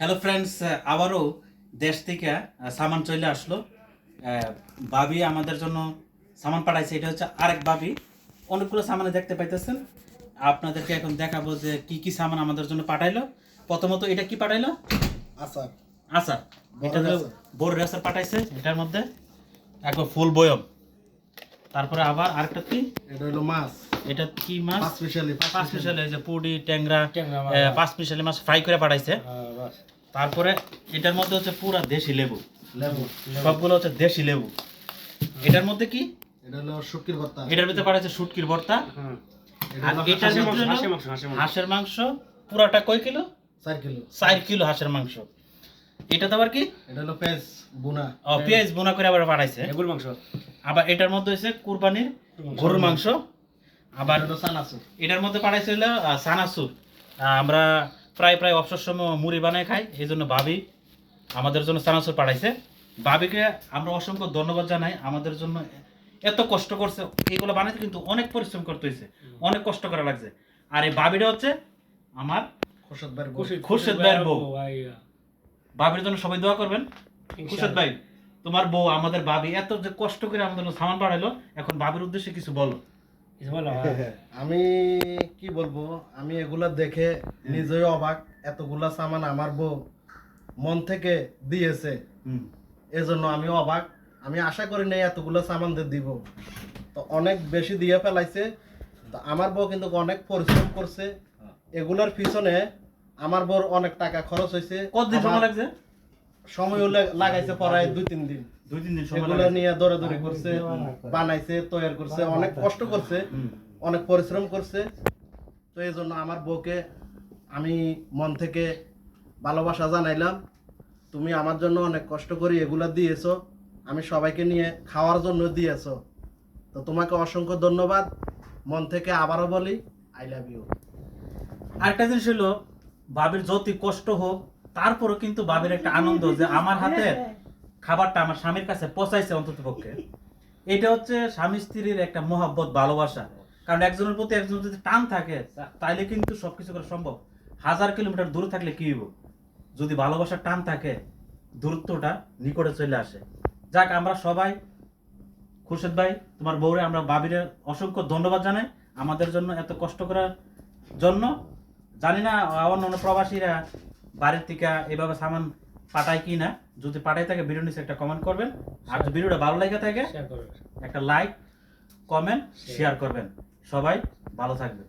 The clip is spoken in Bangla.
হ্যালো ফ্রেন্ডস আবারও দেশ থেকে সামান চলে আসলো। ভাবি আমাদের জন্য সামান পাঠাইছে। এটা হচ্ছে আরেক ভাবি। অনেকগুলো সামানে দেখতে পাইতেছেন। আপনাদেরকে এখন দেখাবো যে কি কি সামান আমাদের জন্য পাঠাইলো। প্রথমত এটা কি পাঠাইলো? আচ্ছা আচার এটা হলো আচার। পাঠাইছে। এটার মধ্যে একবার ফুল বয়ম। তারপরে আবার আরেকটা কি? এটা হলো মাছ। এটা কি মাছ? পাঁচ মিশালি পাঁচ মিশালি যে পুডি ট্যাংরা। পাঁচ মিশালি মাছ ফ্রাই করে পাঠাইছে। হ্যাঁ। তারপরে এটার মধ্যে হচ্ছে পুরা দেশি লেবু। লেবু সবগুলো হচ্ছে দেশি লেবু। এটার মধ্যে কি? এটা হলো শুকির ভর্তা। এটার ভিতরে পাঠাচ্ছে শুটকির ভর্তা। হ্যাঁ। আর এটার হাঁসের ভিতরে হাঁসের হলো মাংস, হাঁসের মাংস। হাঁসের মাংস পুরাটা কয় কিলো? চার কিলো। চার কিলো হাঁসের মাংস। এটা তো আবার কি? এটা হলো পেঁয়াজ বুনা। ও পেঁয়াজ বোনা করে আবার পাঠাইছে এগুলো মাংস। আবার এটার মধ্যে হচ্ছে কুরবানির গরুর মাংস। আবার এটা হলো চানাচুর। এটার মধ্যে পাঠাইছে হলো সানাসুর আমরা প্রায় প্রায় অবসর সময় মুড়ি বানায় খাই এই জন্য ভাবি আমাদের জন্য সানাসুর পাঠাইছে। ভাবিকে আমরা অসংখ্য ধন্যবাদ জানাই আমাদের জন্য এত কষ্ট করছে এইগুলো বানাইতে কিন্তু অনেক পরিশ্রম করতে হয়েছে অনেক কষ্ট করা লাগছে। আর এই ভাবিটা হচ্ছে আমার খুরশেদ ভাইয়ের বউ। ভাবির জন্য সবাই দোয়া করবেন। খুশদ ভাই তোমার বউ আমাদের ভাবি এত যে কষ্ট করে আমাদের সামান পাঠাইলো এখন ভাবির উদ্দেশ্যে কিছু বলো। আমি কি বলব? আমি এগুলা দেখে নিজেই অবাক। এতগুলা সামান আমার বউ মন থেকে দিয়েছে। এজন্য আমি অবাক। আমি আশা করি নাই এতগুলো সামান দিব। তো অনেক বেশি দিয়ে ফেলাইছে। তো আমার বউ কিন্তু অনেক পরিশ্রম করছে। এগুলোর পিছনে আমার বউর অনেক টাকা খরচ হয়েছে কতদিন সময় লাগছে? সময়ও লাগাইছে পড়ায় দুই তিন দিন। দুই তিন দিন সময় এগুলো নিয়ে দৌড়াদৌড়ি করছে বানাইছে তৈরি করছে অনেক কষ্ট করছে অনেক পরিশ্রম করছে। তো এই জন্য আমার বউকে আমি মন থেকে ভালোবাসা জানাইলাম। তুমি আমার জন্য অনেক কষ্ট করে এগুলা দিয়েছ। আমি সবাইকে নিয়ে খাওয়ার জন্য দিয়েছ। তো তোমাকে অসংখ্য ধন্যবাদ। মন থেকে আবারও বলি আই লাভ ইউ আরেকটা জিনিস হলো বাবির যতই কষ্ট হোক তারপরও কিন্তু বাবির একটা আনন্দ যে আমার হাতে খাবারটা আমার স্বামীর কাছে পচাইছে অন্তত পক্ষে। এটা হচ্ছে স্বামী স্ত্রীর একটা মহাব্বত, ভালোবাসা। কারণ একজনের প্রতি একজন যদি টান থাকে তাইলে কিন্তু সবকিছু করা সম্ভব। হাজার কিলোমিটার দূরে থাকলে কি হইব? যদি ভালোবাসার টান থাকে, দূরত্বটা নিকটে চলে আসে। যাক, আমরা সবাই খুরশেদ ভাই, তোমার বউরে আমরা বাবিরে অসংখ্য ধন্যবাদ জানাই আমাদের জন্য এত কষ্ট করার জন্য। জানি না অন্য অন্য প্রবাসীরা বাড়ির থেকে এভাবে সামান পাঠায় কি না যদি পাঠায় থাকে ভিডিও নিচে একটা কমেন্ট করবেন। আর যদি ভিডিওটা ভালো লাগে থাকে একটা লাইক কমেন্ট শেয়ার করবেন। সবাই ভালো থাকবে